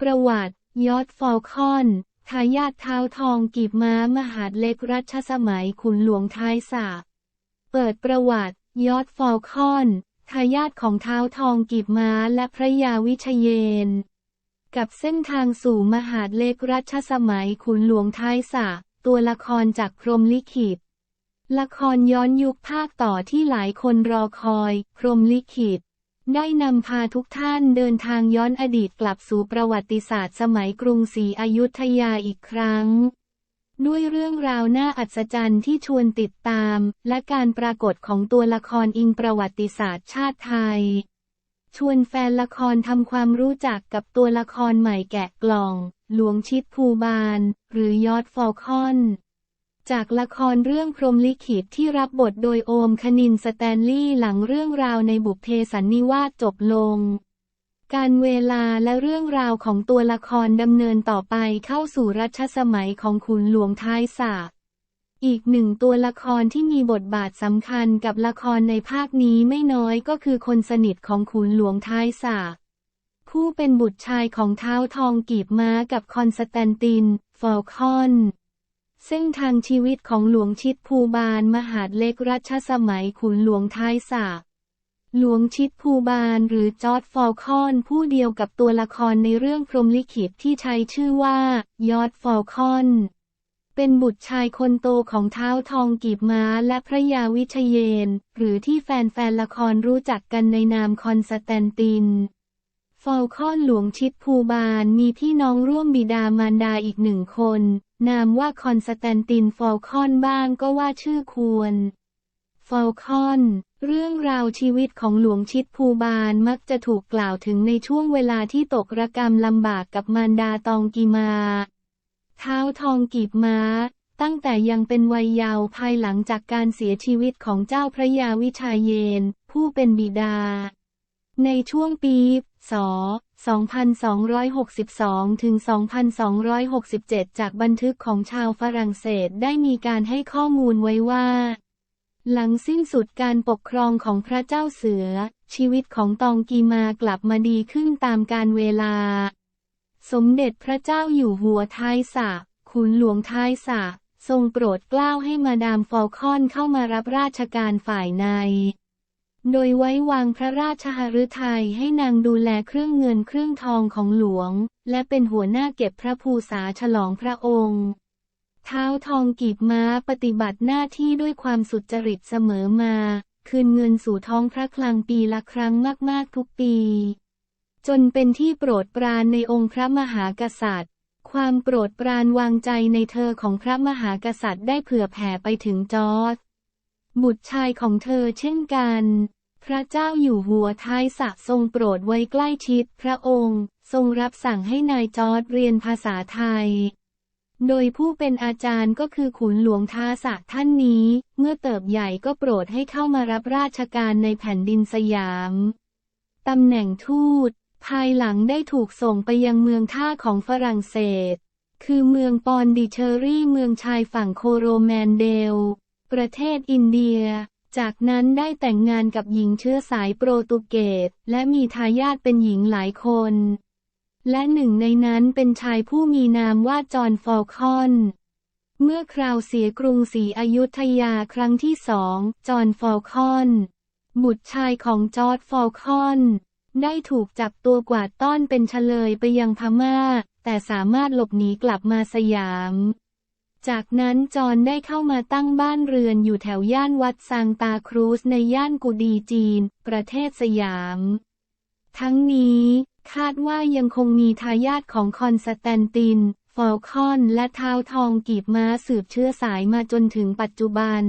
ประวัติ ยอดฟอลคอน ทายาทเท้าทองกีบม้ามหาดเล็กรัชสมัยขุนหลวงท้ายสระเปิดประวัติ ยอดฟอลคอน ทายาทของเท้าทองกีบม้าและพระยาวิเชยน กับเส้นทางสู่มหาดเล็กรัชสมัยขุนหลวงท้ายสระตัวละครจากพรมลิขิต ละครย้อนยุคภาคต่อที่หลายคนรอคอย พรมลิขิต ได้นำพาทุกท่านเดินทางย้อนอดีตกลับสู่ประวัติศาสตร์สมัยกรุงศรีอยุธยาอีกครั้ง ด้วยเรื่องราวน่าอัศจรรย์ที่ชวนติดตาม และการปรากฏของตัวละครอิงประวัติศาสตร์ชาติไทย ชวนแฟนละครทำความรู้จักกับตัวละครใหม่แกะกล่อง หลวงชิดภูบาล หรือยอดฟอลคอน จากละครเรื่องพรมลิขิตที่รับบทโดยโอมคณินสแตนลีย์หลังเรื่องราวในบุพเพสันนิวาสจบลง การเวลาและเรื่องราวของตัวละครดำเนินต่อไปเข้าสู่รัชสมัยของขุนหลวงท้ายสระอีกหนึ่งตัวละครที่มีบทบาทสำคัญกับละครในภาคนี้ไม่น้อยก็คือคนสนิทของขุนหลวงท้ายสระผู้เป็นบุตรชายของเท้าทองกีบม้ากับคอนสแตนติน ฟอลคอน เส้นทางชีวิตของหลวงชิดภูบาลมหาดเล็กรัชสมัยขุนหลวงท้ายสระหลวงชิดภูบาลหรือจอร์ดฟอลคอน ผู้เดียวกับตัวละครในเรื่องพรหมลิขิตที่ใช้ชื่อว่ายอร์ดฟอลคอน เป็นบุตรชายคนโตของเท้าทองกีบม้าและพระยาวิชเยน หรือที่แฟนๆละครรู้จักกันในนามคอนสแตนติน ฟอลคอนหลวงชิดภูบาลมีพี่น้องร่วมบิดามารดาอีกหนึ่งคน นามว่าคอนสแตนตินฟอลคอนบ้างก็ว่าชื่อควร ฟอลคอน เรื่องราวชีวิตของหลวงชิดภูบาลมักจะถูกกล่าวถึงในช่วงเวลาที่ตกระกรรมลำบากกับมารดาตองกีมา เท้าทองกีบม้า ตั้งแต่ยังเป็นวัยเยาว์ภายหลังจากการเสียชีวิตของเจ้าพระยาวิชายเยน ผู้เป็นบิดา ในช่วงปี ศ.2262 ถึง 2267 จากบันทึกของชาวฝรั่งเศสได้มีการให้ข้อมูลไว้ว่า หลังสิ้นสุดการปกครองของพระเจ้าเสือ ชีวิตของตองกีมากลับมาดีขึ้นตามการเวลา สมเด็จพระเจ้าอยู่หัวท้ายสะขุนหลวงท้ายสะทรงโปรดเกล้าให้มาดามฟอลคอนเข้ามารับราชการฝ่ายใน โดยไว้วางพระราชหฤทัยให้นางดูแลเครื่องเงินเครื่องทองของหลวง และเป็นหัวหน้าเก็บพระภูษาฉลองพระองค์ เท้าทองกีบม้าปฏิบัติหน้าที่ด้วยความสุจริตเสมอมา คืนเงินสู่ท้องพระคลังปีละครั้งมากๆทุกปี จนเป็นที่โปรดปรานในองค์พระมหากษัตริย์ ความโปรดปรานวางใจในเธอของพระมหากษัตริย์ได้เผื่อแผ่ไปถึงจอร์จบุตรชายของเธอเช่นกัน พระเจ้าอยู่หัวท้ายสะทรงโปรดไว้ใกล้ชิดพระองค์ ทรงรับสั่งให้นายจอร์จเรียนภาษาไทย โดยผู้เป็นอาจารย์ก็คือขุนหลวงท้าสะท่านนี้ เมื่อเติบใหญ่ก็โปรดให้เข้ามารับราชการในแผ่นดินสยาม ตำแหน่งทูต ภายหลังได้ถูกส่งไปยังเมืองท่าของฝรั่งเศส คือเมืองปอนดิเชอรี่เมืองชายฝั่งโคโรแมนเดล ประเทศอินเดีย จากนั้นได้แต่งงานกับหญิงเชื้อสายโปรตุเกสและมีทายาทเป็นหญิงหลายคน และหนึ่งในนั้นเป็นชายผู้มีนามว่าจอห์นฟอลคอน เมื่อคราวเสียกรุงศรีอยุธยาครั้งที่สองจอห์นฟอลคอน บุตรชายของจอร์ดฟอลคอน ได้ถูกจับตัวกวาดต้อนเป็นเฉลยไปยังพม่า แต่สามารถหลบหนีกลับมาสยาม จากนั้นจอห์นได้เข้ามาตั้งบ้านเรือนอยู่แถวย่านวัดซางตาครูสในย่านกูดีจีน ประเทศสยาม ทั้งนี้ คาดว่ายังคงมีทายาทของคอนสแตนติน ฟอลคอนและเท้าทองกีบม้าสืบเชื้อสายมาจนถึงปัจจุบัน